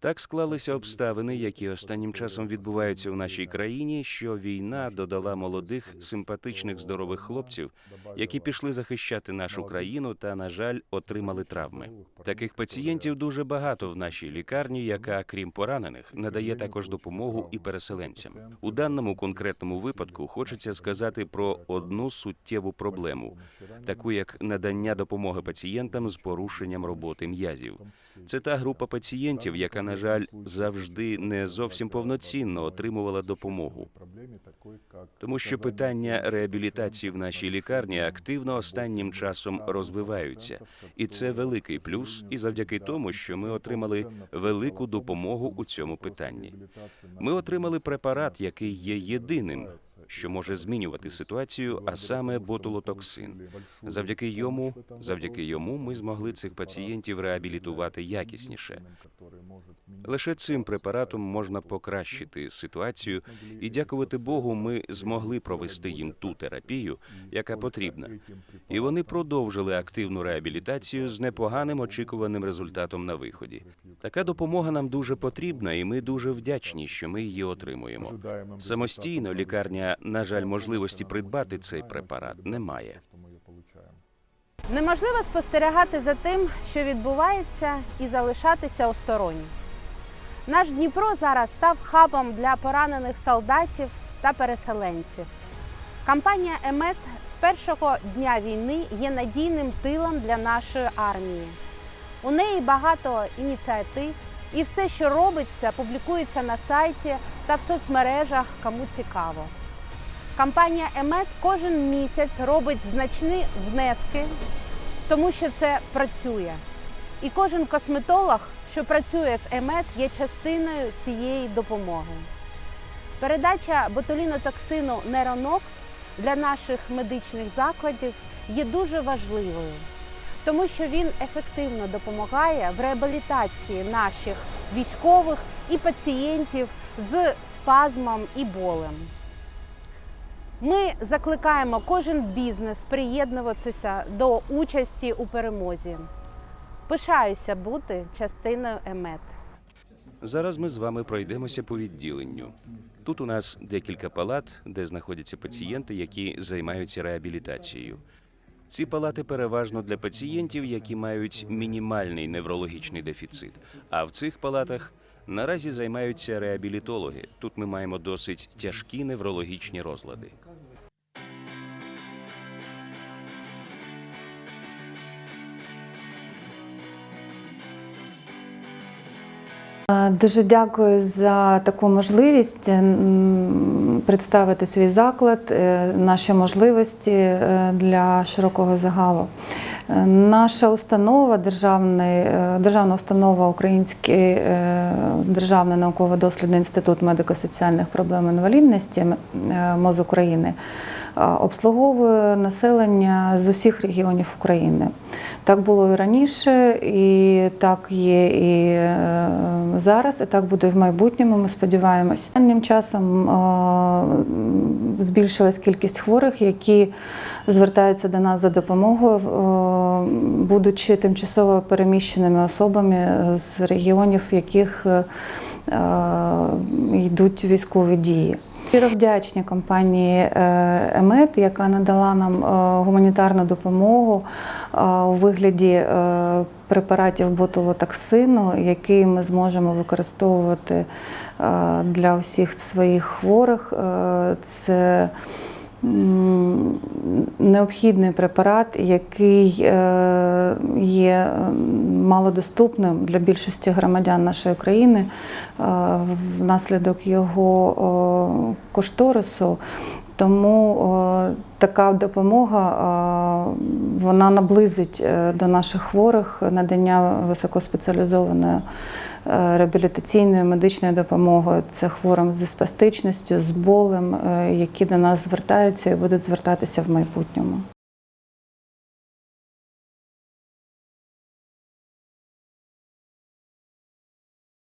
Так склалися обставини, які останнім часом відбуваються в нашій країні, що війна додала молодих, симпатичних, здорових хлопців, які пішли захищати нашу країну та, на жаль, отримали травми. Таких пацієнтів дуже багато в нашій лікарні, яка, крім поранених, надає також допомогу і переселенцям. У даному конкретному випадку хочеться сказати про одну суттєву проблему, таку як надання допомоги пацієнтам з порушенням роботи м'язів. Це та група пацієнтів, яка, на жаль, завжди не зовсім повноцінно отримувала допомогу. Тому що питання реабілітації в нашій лікарні активно останнім часом розвиваються, і це великий плюс, і завдяки тому, що ми отримали велику допомогу у цьому питанні. Ми отримали препарат, який є єдиним, що може змінювати ситуацію, а саме ботулотоксин. Завдяки йому, завдяки йому, ми змогли цих пацієнтів реабілітувати якісніше. Лише цим препаратом можна покращити ситуацію, і дякувати Богу, ми змогли провести їм ту терапію, яка потрібна. І вони продовжили активну реабілітацію з непоганим очікуваним результатом на виході. Така допомога нам дуже потрібна, і ми дуже вдячні, що ми її отримуємо. Самостійно лікарня, на жаль, можливості придбати цей препарат немає. Неможливо спостерігати за тим, що відбувається, і залишатися осторонь. Наш Дніпро зараз став хабом для поранених солдатів та переселенців. Компанія Емет з першого дня війни є надійним тилом для нашої армії. У неї багато ініціатив, і все, що робиться, публікується на сайті та в соцмережах, кому цікаво. Компанія Емет кожен місяць робить значні внески, тому що це працює. І кожен косметолог, що працює з Емет, є частиною цієї допомоги. Передача ботулінотоксину Неронокс для наших медичних закладів є дуже важливою, тому що він ефективно допомагає в реабілітації наших військових і пацієнтів з спазмом і болем. Ми закликаємо кожен бізнес приєднуватися до участі у перемозі. Пишаюся бути частиною ЕМЕТ. Зараз ми з вами пройдемося по відділенню. Тут у нас декілька палат, де знаходяться пацієнти, які займаються реабілітацією. Ці палати переважно для пацієнтів, які мають мінімальний неврологічний дефіцит. А в цих палатах наразі займаються реабілітологи. Тут ми маємо досить тяжкі неврологічні розлади. Дуже дякую за таку можливість представити свій заклад, е, наші можливості е, для широкого загалу. Е, Наша установа, е, державна установа Український е, державний науково-дослідний інститут медико-соціальних проблем інвалідності МОЗ України обслуговує населення з усіх регіонів України. Так було і раніше, і так є і зараз, і так буде в майбутньому. Ми сподіваємося. Останнім часом збільшилась кількість хворих, які звертаються до нас за допомогою, е, будучи тимчасово переміщеними особами з регіонів, в яких е, е, йдуть військові дії. Щиро вдячні компанії е, ЕМЕТ, яка надала нам гуманітарну допомогу у вигляді препаратів ботулотоксину, який ми зможемо використовувати е, для всіх своїх хворих. Е, Це необхідний препарат, який е, є малодоступним для більшості громадян нашої країни внаслідок його кошторису. Тому е, така допомога е, вона наблизить е, до наших хворих надання високоспеціалізованої реабілітаційної медичної допомоги. Це хворим зі спастичністю, з болем, які до нас звертаються і будуть звертатися в майбутньому.